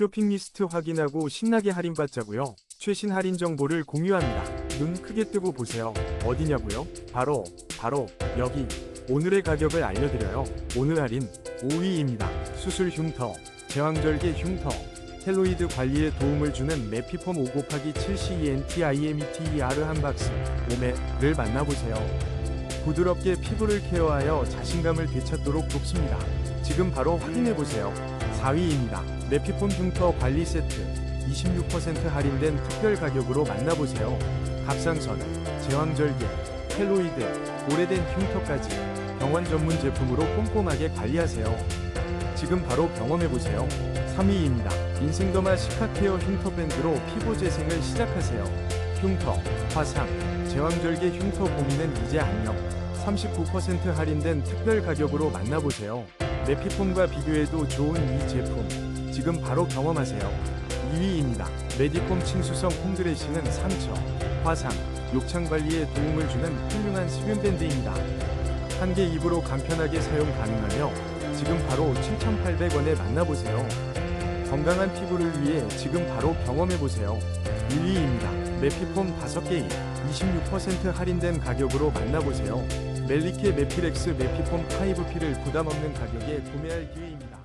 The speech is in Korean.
쇼핑 리스트 확인하고 신나게 할인받자고요. 최신 할인 정보를 공유합니다. 눈 크게 뜨고 보세요. 어디냐고요? 바로 바로 여기. 오늘의 가격을 알려드려요. 오늘 할인 5위입니다. 수술 흉터, 제왕절개 흉터, 텔로이드 관리에 도움을 주는 메피폼 5 곱하기 7 CENTIMETER 한 박스 5매를 만나보세요. 부드럽게 피부를 케어하여 자신감을 되찾도록 돕습니다. 지금 바로 확인해보세요. 4위입니다. 메피폼 흉터 관리 세트 26% 할인된 특별 가격으로 만나보세요. 갑상선, 제왕절개, 텔로이드, 오래된 흉터까지 병원 전문 제품으로 꼼꼼하게 관리하세요. 지금 바로 경험해보세요. 3위입니다. 인생더마 시카케어 흉터 밴드로 피부 재생을 시작하세요. 흉터, 화상, 제왕절개 흉터 고민은 이제 안녕. 39% 할인된 특별 가격으로 만나보세요. 메피폼과 비교해도 좋은 이 제품. 지금 바로 경험하세요. 2위입니다. 메디폼 침수성 홈드레싱은 상처, 화상, 욕창 관리에 도움을 주는 훌륭한 수분 밴드입니다. 한 개 입으로 간편하게 사용 가능하며 지금 바로 7,800원에 만나보세요. 건강한 피부를 위해 지금 바로 경험해보세요. 1위입니다. 메피폼 5개입 26% 할인된 가격으로 만나보세요. 멜리케 메피렉스 메피폼 5P를 부담 없는 가격에 구매할 기회입니다.